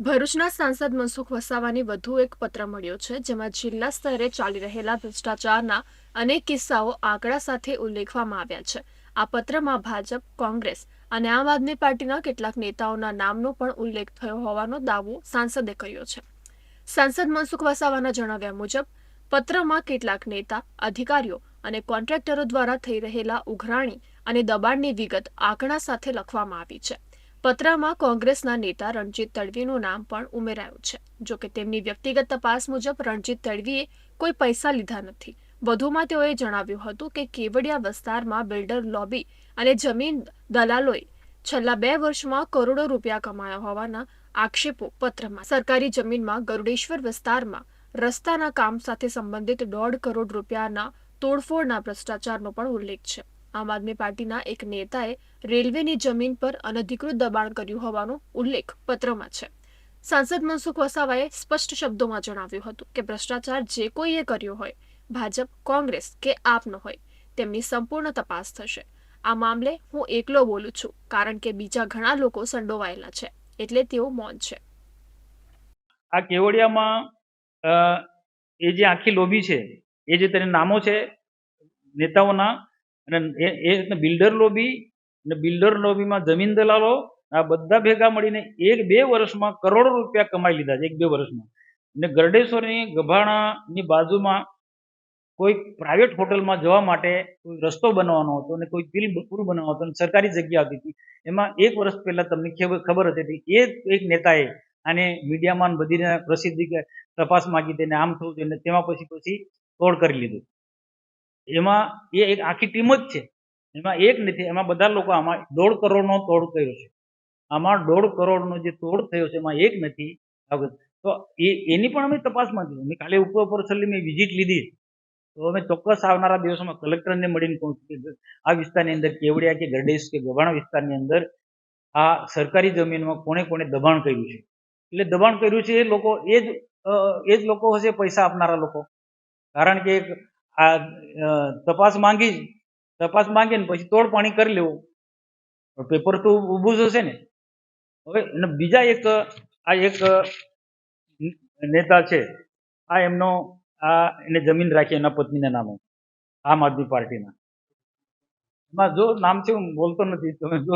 ભરૂચના સાંસદ મનસુખ વસાવાની વધુ એક પત્ર મળ્યો છે, જેમાં જિલ્લા સ્તરે ચાલી રહેલા ભ્રષ્ટાચારના અનેક કિસ્સાઓ આંકડા સાથે ઉલ્લેખવામાં આવ્યા છે. આ પત્રમાં ભાજપ, કોંગ્રેસ અને આમ આદમી પાર્ટીના કેટલાક નેતાઓના નામનો પણ ઉલ્લેખ થયો હોવાનો દાવો સાંસદે કર્યો છે. સાંસદ મનસુખ વસાવાના જણાવ્યા મુજબ, પત્રમાં કેટલાક નેતા, અધિકારીઓ અને કોન્ટ્રાક્ટરો દ્વારા થઈ રહેલા ઉઘરાણી અને દબાણની વિગત આંકડા સાથે લખવામાં આવી છે. પત્રમાં કોંગ્રેસના નેતા રણજીત તડવીનું નામ પણ ઉમેરાયું છે. જો કે તેમની વ્યક્તિગત તપાસ મુજબ રણજીત તડવીએ કોઈ પૈસા લીધા નથી. વધુમાં તેઓએ જણાવ્યું હતું કે કેવડિયા વિસ્તારમાં બિલ્ડર લોબી અને જમીન દલાલોએ છેલ્લા બે વર્ષમાં કરોડો રૂપિયા કમાયા હોવાના આક્ષેપો પત્રમાં. સરકારી જમીનમાં ગરુડેશ્વર વિસ્તારમાં રસ્તાના કામ સાથે સંબંધિત દોઢ કરોડ રૂપિયાના તોડફોડના ભ્રષ્ટાચારનો પણ ઉલ્લેખ છે. આમ આદમી પાર્ટીના એક નેતાએ રેલવેની જમીન પર અનધિકૃત દબાણ કર્યું હોવાનો ઉલ્લેખ પત્રમાં છે. સાંસદ મનસુખ વસાવાએ સ્પષ્ટ શબ્દોમાં જણાવ્યું હતું કે ભ્રષ્ટાચાર જે કોઈએ કર્યો હોય, ભાજપ, કોંગ્રેસ કે આપનો હોય, તેમની સંપૂર્ણ તપાસ થશે. આ મામલે હું એકલો બોલું છું, કારણ કે બીજા ઘણા લોકો સંડોવાયેલા છે, એટલે તેઓ મૌન છે. આ કેવડિયામાં એ જે આખી લોબી છે, એ જે તેને નામો છે, નેતાઓના અને એ એ બિલ્ડર લોબી અને બિલ્ડર લોબીમાં જમીન દલાલો આ બધા ભેગા મળીને એક બે વર્ષમાં કરોડો રૂપિયા કમાઈ લીધા છે, એક બે વર્ષમાં અને ગરડેશ્વરની ગભાણાની બાજુમાં કોઈ પ્રાઇવેટ હોટલમાં જવા માટે કોઈ રસ્તો બનાવવાનો હતો અને કોઈ બિલ પૂરું બનાવવાનો હતો અને સરકારી જગ્યા હતી હતી. એમાં એક વર્ષ પહેલાં તમને ખબર હતી એ એક નેતાએ આને મીડિયામાં બધીને પ્રસિદ્ધિ તપાસ માંગી તેને આમ થયું જોઈએ તેમાં પછી પછી તોડ કરી લીધું એમાં એ એક આખી ટીમ જ છે. એમાં એક નથી, એમાં બધા લોકો આમાં દોઢ કરોડનો તોડ કર્યો છે. આમાં દોઢ કરોડનો જે તોડ થયો છે, એમાં એક નથી. તો એ, એની પણ અમે તપાસમાં માંગી મેં કાલે ઉપર ઉપર છેલ્લી મેં વિઝિટ લીધી. તો અમે ચોક્કસ આવનારા દિવસોમાં કલેક્ટરને મળીને કહું કે આ વિસ્તારની અંદર કેવડિયા કે ગરડેશ કે ગભાણા વિસ્તારની અંદર આ સરકારી જમીનમાં કોણે કોણે દબાણ કર્યું છે. એટલે દબાણ કર્યું છે એ લોકો, એ જ એ જ લોકો હશે પૈસા આપનારા લોકો. કારણ કે આ તપાસ માંગી, તપાસ માંગીને પછી તોડપાણી કરી લેવું. પેપર તો ઊભું જ હશે ને. હવે, અને બીજા એક, આ એક નેતા છે, આ એમનો, આ એને જમીન રાખી, એના પત્નીના નામે. આમ આદમી પાર્ટીના. એમાં જો નામ છે, હું બોલતો નથી. તમે જો